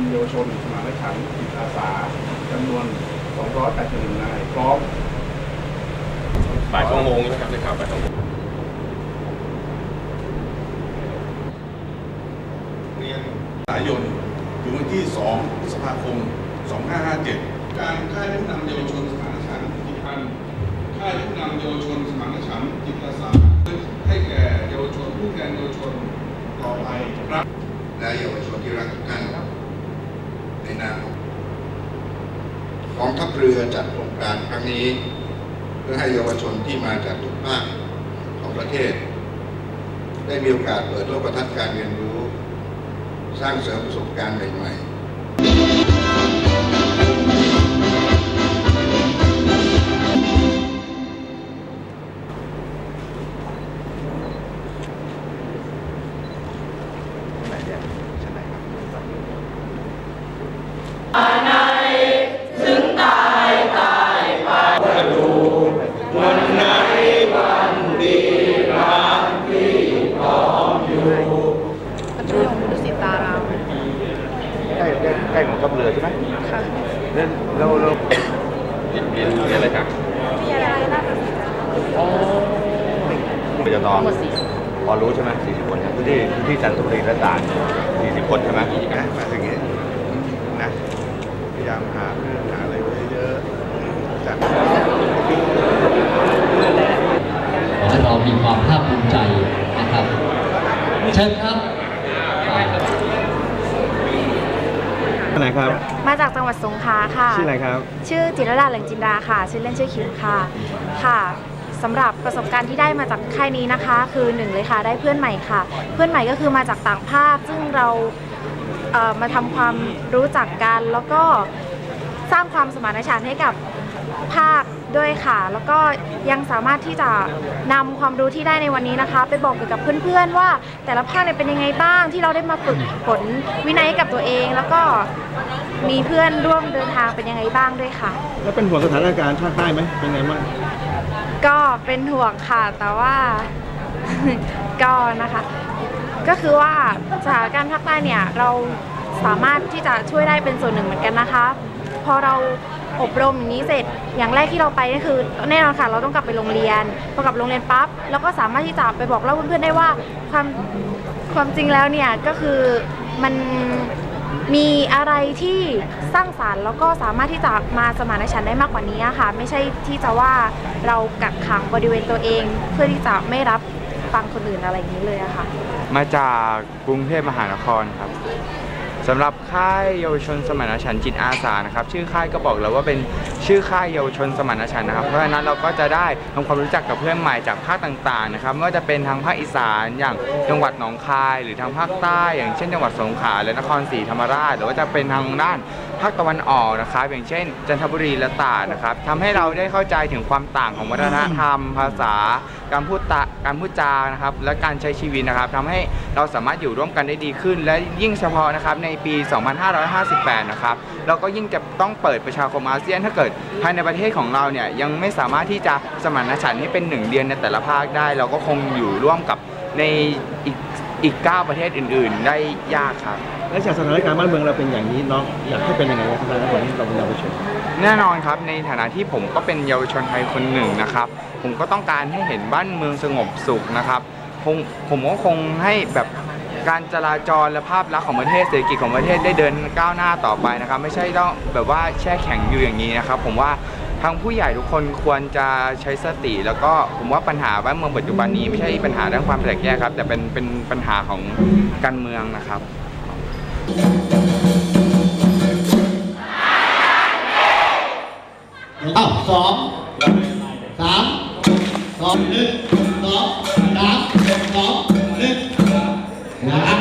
ำเยาวชนสมานฉันท์จิตอาสาจำนวน 281นายพร้อมบ่ายสองโมงนะครับในข่าวบ่ายสองโมงเรียนสายนถึงวันที่2พฤษภาคม 2557 การค่ายผู้นำเยาวชนสมานฉันท์จิตพันธ์ค่ายผู้นำเยาวชนสมานฉันท์จิตอาสาให้แก่เยาวชนผู้แทนเยาวชนต่อไปครับและเยาวชนที่รักทุกท่าน ในนามกองทัพเรือจัดโครงการครั้งนี้ เพื่อให้เยาวชนที่มาจากทุกภาคของประเทศ ได้มีโอกาสเปิดโลกทัศน์การเรียนรู้ สร้างเสริมประสบการณ์ใหม่ๆ ใกล้ใกล้ใกล้ของทัพเรือใช่ไหมค่ะแล้วแล้วแล้วเรียนเรียนเรียนอะไรครับมีอะไรน่าสนใจปยตหมดสี่พอรู้ใช่ไหม40คนนะพื้นที่พื้นที่จันทบุรีและตราด40คนใช่ไหมนะมาถึงนี้นะพยายามหาเรื่องหาอะไรไว้เยอะๆจากขอให้เรามีความภาคภูมิใจนะครับเชิญครับ ไหนครับ มาจากจังหวัดสงขลาค่ะ ชื่ออะไรครับ ชื่อจิรดาเหลิงจินดาค่ะ ชื่อเล่นชื่อคิมค่ะ ค่ะสำหรับประสบการณ์ที่ได้มาจากค่ายนี้นะคะ คือหนึ่งเลยค่ะได้เพื่อนใหม่ค่ะ เพื่อนใหม่ก็คือมาจากต่างภาคซึ่งเราเอ่อมาทำความรู้จักกัน แล้วก็สร้างความสมานฉันท์ให้กับภาค ด้วยค่ะ แล้วก็ยังสามารถที่จะนำความรู้ที่ได้ในวันนี้นะคะ ไปบอกเกี่ยวกับเพื่อนๆว่า แต่ละภาคเนี่ยเป็นยังไงบ้างที่เราได้มาฝึกฝนวินัยให้กับตัวเอง แล้วก็มีเพื่อนร่วมเดินทางเป็นยังไงบ้างด้วยค่ะ แล้วเป็นห่วงสถานการณ์ภาคใต้ไหมเป็นไงบ้างก็เป็นห่วงค่ะแต่ว่า ก็นะคะ ก็คือว่าสถานการณ์ภาคใต้เนี่ยเราสามารถที่จะช่วยได้เป็นส่วนหนึ่งเหมือนกันนะคะ พอเราอบรมอย่างนี้เสร็จ อย่างแรกที่เราไปก็คือแน่นอนค่ะ เราต้องกลับไปโรงเรียนพอกลับโรงเรียนปั๊บเราก็สามารถที่จะไปบอกเล่าเพื่อนๆได้ว่าความความจริงแล้วเนี่ยก็คือมันมีอะไรที่สร้างสารรค์แล้วก็สามารถที่จะมาสมานฉันท์ได้มากกว่านี้ค่ะ ไม่ใช่ที่จะว่าเรากักขังบริเวณตัวเอง เพื่อที่จะไม่รับฟังคนอื่นอะไรอย่างนี้เลยอะค่ะ มาจากกรุงเทพมหานครครับ สำหรับค่ายเยาวชนสมานฉันท์จิตอาสานะครับชื่อค่ายก็บอกแล้วว่าเป็นชื่อค่ายเยาวชนสมานฉันท์นะครับเพราะฉะนั้นเราก็จะได้ทำความรู้จักกับเพื่อนใหม่จากภาคต่างๆนะครับไม่ว่าจะเป็นทางภาคอีสานอย่างจังหวัดหนองคาย หรือทางภาคใต้ อย่างเช่นจังหวัดสงขลาและนครศรีธรรมราชหรือว่าจะเป็นทางด้าน ภาคตะวันออกนะครับอย่างเช่น จันทบุรีและตราดนะครับทำให้เราได้เข้าใจถึงความต่างของวัฒนธรรม ภาษา การพูดตะการพูดจานะครับ และการใช้ชีวิตนะครับทำให้เราสามารถอยู่ร่วมกันได้ดีขึ้น และยิ่งเฉพาะนะครับในปี 2558 นะครับเราก็ยิ่งจะต้องเปิดประชาคมอาเซียน ถ้าเกิดภายในประเทศของเราเนี่ยยังไม่สามารถที่จะสมานฉันท์ให้เป็นหนึ่งเดียวในแต่ละภาคได้ เราก็คงอยู่ร่วมกับในอีก อีก 9 ประเทศอื่น ๆ ได้ยากครับ แล้วจากสถานการณ์บ้านเมืองเราเป็นอย่างนี้น้องอยากให้เป็นยังไงสถานการณ์วันนี้เราเป็นเยาวชนแน่นอนครับในฐานะที่ผมก็เป็นเยาวชนไทยคนหนึ่งนะครับ ผมก็ต้องการให้เห็นบ้านเมืองสงบสุขนะครับคงผมก็คงให้แบบการจราจรและภาพลักษณ์ของประเทศเศรษฐกิจของประเทศได้เดินก้าวหน้าต่อไปนะครับ ไม่ใช่ต้องแบบว่าแช่แข็งอยู่อย่างนี้นะครับ ผมว่า ทางผู้ใหญ่ทุกคนควรจะใช้สติ แล้วก็ผมว่าปัญหาบ้านเมืองปัจจุบันนี้ไม่ใช่ปัญหาเรื่องความแตกแยกครับ แต่เป็นเป็นปัญหาของการเมืองนะครับอ้าวสองสามสองหนึ่งสองสามสองหนึ่งนะครับ